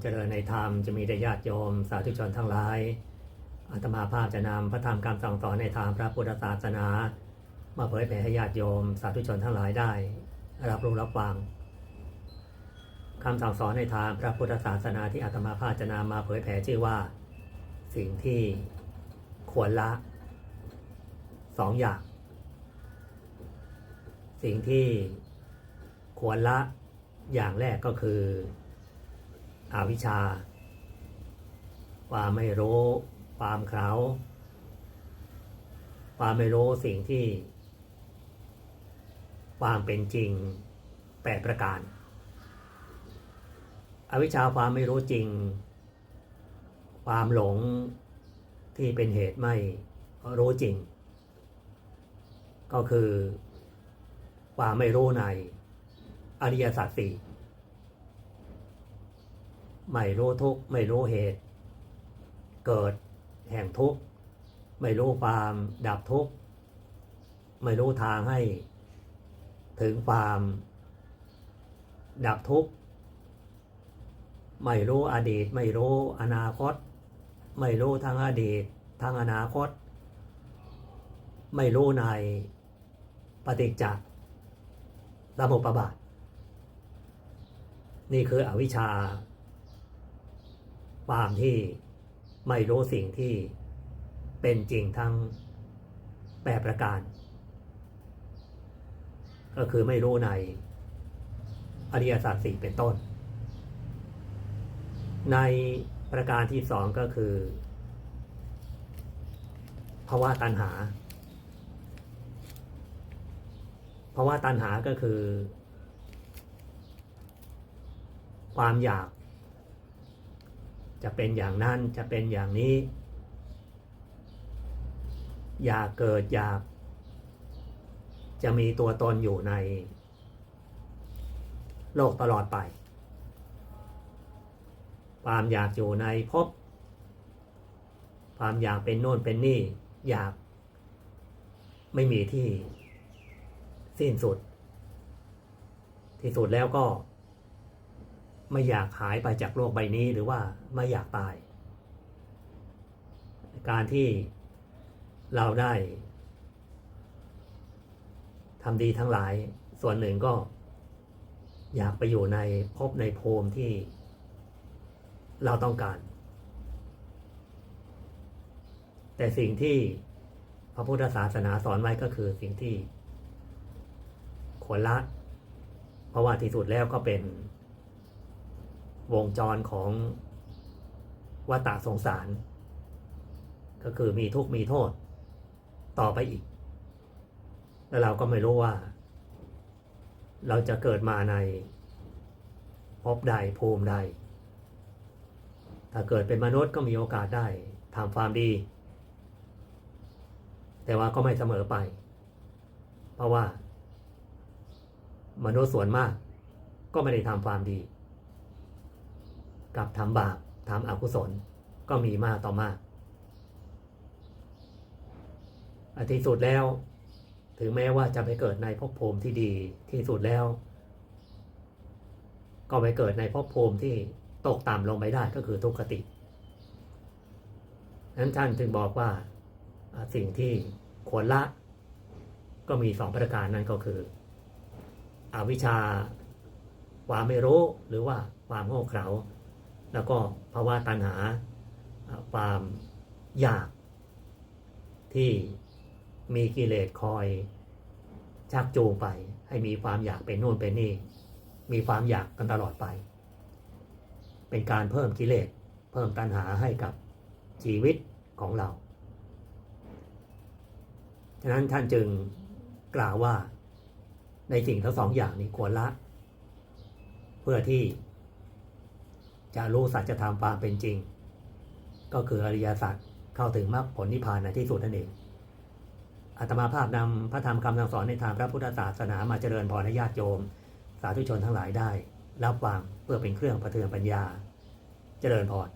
เจริญในธรรมจะมีแต่ญาติโยม สาธุชนทั้งหลายอาตมาภาพจะนำพระธรรมคำสั่งสอนในทางพระพุทธศาสนา มาเผยแผ่ให้ญาติโยม สาธุชนทั้งหลายได้ รับรู้รับฟังคำสั่งสอนในทางพระพุทธศาสนาที่อาตมาภาพจะนำมาเผยแผ่ชื่อว่า สิ่งที่ควรละสองอย่าง สิ่งที่ควรละอย่างแรกก็คือ อวิชชา ความไม่รู้ ความเขาความไม่รู้สิ่งที่ ความเป็นจริงแปดประการ อวิชชาความไม่รู้จริง ความหลงที่เป็นเหตุไม่รู้จริง ก็คือ ความไม่รู้ในอริยสัจสี่ ไม่รู้ทุกข์ไม่รู้เหตุ เกิดแห่งทุกข์ไม่รู้ความดับทุกข์ไม่รู้ทางให้ถึงความดับทุกข์ ไม่รู้อดีต ไม่รู้อนาคต ไม่รู้ทางอดีตทางอนาคต ไม่รู้ในปฏิจจสมุปบาท นี่คืออวิชชา ความที่ไม่รู้สิ่งที่เป็นจริงทั้งแปดประการ ก็คือไม่รู้ในอริยสัจสี่เป็นต้น ในประการที่สองก็คือภาวะตัณหาภาวะตัณหาก็คือ ความอยาก จะเป็นอย่างนั้นจะเป็นอย่างนี้ อยากเกิดอยากจะมีตัวตนอยู่ในโลกตลอดไป ความอยากอยู่ในภพ ความอยากเป็นโน่นเป็นนี่ อยากไม่มีที่สิ้นสุด ที่สุดแล้วก็ ไม่อยากหายไปจากโลกใบนี้หรือว่าไม่อยากตาย การที่เราได้ทำดีทั้งหลาย ส่วนหนึ่งก็ อยากไปอยู่ในภพในภูมิที่เราต้องการ แต่สิ่งที่พระพุทธศาสนาสอนไว้ก็คือสิ่งที่ควรละเพราะว่าที่สุดแล้วก็เป็น วงจรของวัฏสงสาร ก็คือมีทุกข์มีโทษ ต่อไปอีก แล้วเราก็ไม่รู้ว่า เราจะเกิดมาในภพใดภูมิใด ถ้าเกิดเป็นมนุษย์ก็มีโอกาสได้ทำความดี แต่ว่าก็ไม่เสมอไป เพราะว่า มนุษย์ส่วนมาก ก็ไม่ได้ทำความดี กับทำบาปทำอกุศลก็มีมากต่อมากอที่สุดแล้ว ถึงแม้ว่าจะไปเกิดในภพภูมิที่ดีที่สุดแล้ว ก็ไปเกิดในภพภูมิที่ตกต่ำลงไปได้ก็คือทุกขตินั้นท่านจึงบอกว่าสิ่งที่ควรละก็มีสองประการนั่นก็คือ อวิชชาความไม่รู้หรือว่าความโง่เขลา แล้วก็ภาวะตัณหาความอยากที่มีกิเลสคอยชักจูงไป ให้มีความอยากเป็นนู่นเป็นนี่ มีความอยากกันตลอดไป เป็นการเพิ่มกิเลสเพิ่มตัณหาให้กับชีวิตของเรา ฉะนั้นท่านจึงกล่าวว่าในสิ่งทั้งสองอย่างนี้ควรละ เพื่อที่ จะรู้สัจธรรมความเป็นจริง ก็คืออริยสัจเข้าถึงมรรคผลนิพพานในที่สุดนั่นเองอาตมาภาพนำพระธรรมคำสั่งสอนในทางพระพุทธศาสนามาเจริญพรให้ญาติโยม สาธุชนทั้งหลายได้ รับฟังเพื่อเป็นเครื่องประเทืองปัญญา เจริญพร